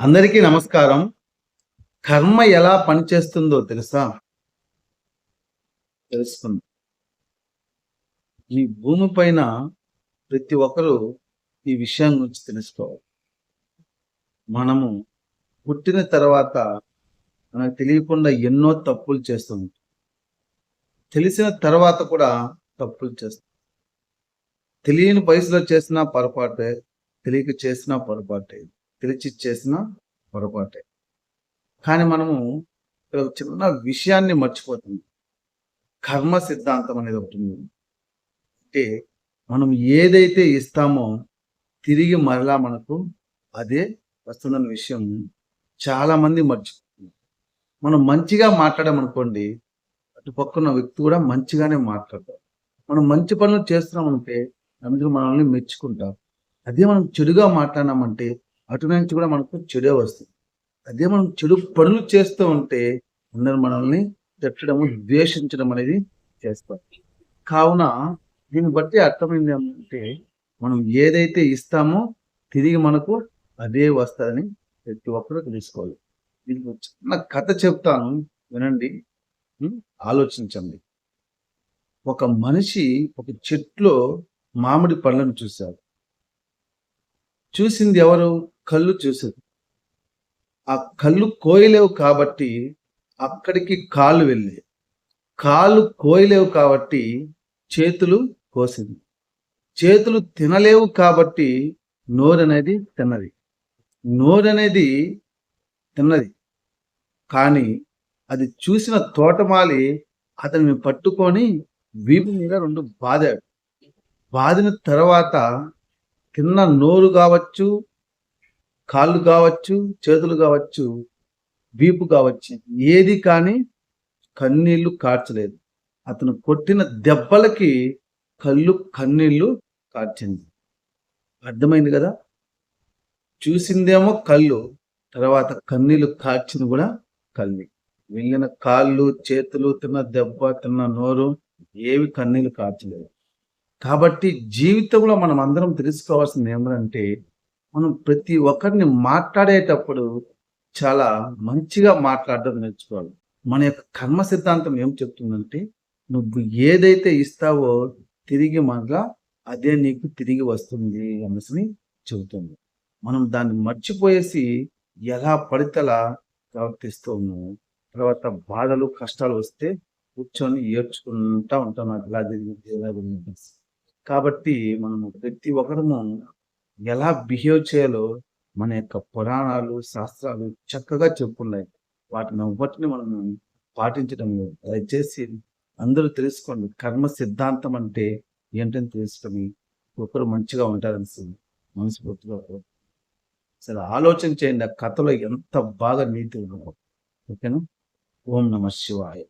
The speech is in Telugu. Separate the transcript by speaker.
Speaker 1: అందరికీ నమస్కారం. కర్మ ఎలా పనిచేస్తుందో తెలుసా? తెలుస్తుంది. ఈ భూమి పైన ప్రతి ఒక్కరూ ఈ విషయం గురించి తెలుసుకోవాలి. మనము పుట్టిన తర్వాత మనకు తెలియకుండా ఎన్నో తప్పులు చేస్తుంది తెలిసిన తర్వాత కూడా తప్పులు చేస్తాం. తెలియని వయసులో చేసిన పొరపాటే తెలియక చేసిన పొరపాటే. తెలిసి చేసిన పొరపాటే. కానీ మనము ఇక్కడ చిన్న విషయాన్ని మర్చిపోతుంది కర్మ సిద్ధాంతం అనేది ఒకటి ఉంది. అంటే మనం ఏదైతే ఇస్తామో తిరిగి మరలా మనకు అదే వస్తుందన్న విషయం చాలామంది మర్చిపోతుంది మనం మంచిగా మాట్లాడామనుకోండి అటు పక్కన వ్యక్తి కూడా మంచిగానే మాట్లాడతారు మనం మంచి పనులు చేస్తున్నామంటే అందుకు మనల్ని మెచ్చుకుంటాం. అదే మనం చెడుగా మాట్లాడినామంటే అటు నుంచి కూడా మనకు చెడే వస్తుంది. అదే మనం చెడు పనులు చేస్తూ ఉంటే అందరు మనల్ని తిట్టడం ద్వేషించడం అనేది చేస్తాం. కావున దీన్ని బట్టి అర్థమైంది అంటే మనం ఏదైతే ఇస్తామో తిరిగి మనకు అదే వస్తుందని ప్రతి ఒక్కరూ తెలుసుకోవాలి. దీనికి చిన్న కథ చెప్తాను వినండి ఆలోచించండి. ఒక మనిషి ఒక చెట్లో మామిడి పండ్లను చూశారు చూసింది ఎవరు? కళ్ళు చూసింది. ఆ కళ్ళు కోయలేవు కాబట్టి అక్కడికి కాళ్ళు వెళ్ళాయి కాళ్ళు కోయలేవు కాబట్టి చేతులు కోసింది. చేతులు తినలేవు కాబట్టి నోరు అనేది తిన్నది. నోరు అనేది తిన్నది. కానీ అది చూసిన తోటమాలి అతన్ని పట్టుకొని వీపు మీద రెండు బాదాడు. బాదిన తర్వాత కింద నోరు కావచ్చు కాళ్ళు కావచ్చు చేతులు కావచ్చు వీపు కావచ్చు ఏది కానీ కన్నీళ్ళు కార్చలేదు. అతను కొట్టిన దెబ్బలకి కళ్ళు కన్నీళ్ళు కార్చింది. అర్థమైంది కదా? చూసిందేమో కళ్ళు తర్వాత కన్నీళ్ళు కార్చింది కూడా కళ్ళు. వెళ్ళిన కాళ్ళు చేతులు తిన్న దెబ్బ తిన్న నోరు ఏవి కన్నీళ్ళు కార్చలేదు. కాబట్టి జీవితంలో మనం అందరం తెలుసుకోవాల్సింది ఏమంటే మనం ప్రతి ఒక్కరిని మాట్లాడేటప్పుడు చాలా మంచిగా మాట్లాడడం నేర్చుకోవాలి. మన యొక్క కర్మ సిద్ధాంతం ఏం చెప్తుందంటే నువ్వు ఏదైతే ఇస్తావో తిరిగి మరలా అదే నీకు తిరిగి వస్తుంది అనేసి చెబుతుంది. మనం దాన్ని మర్చిపోయేసి ఎలా పడితేలా ప్రవర్తిస్తూ ఉన్నాము. తర్వాత బాధలు కష్టాలు వస్తే కూర్చొని ఏడ్చుకుంటా ఉంటాం. నాకు ఇలా జరిగింది జరిగింది కాబట్టి మనము ప్రతి ఒక్కరము ఎలా బిహేవ్ చేయాలో మన యొక్క పురాణాలు శాస్త్రాలు చక్కగా చెప్పున్నాయి. వాటిని ఒక్కటిని మనం పాటించడం లేదు. దయచేసి అందరూ తెలుసుకోండి. కర్మ సిద్ధాంతం అంటే ఏంటని తెలుసుకొని ఒకరు మంచిగా ఉంటారనిస్తుంది మనస్ఫూర్తిగా అసలు సరే ఆలోచన చేయండి. ఆ కథలో ఎంత బాగా నీతి ఉందో. ఓకేనా? ఓం నమ శివాయ.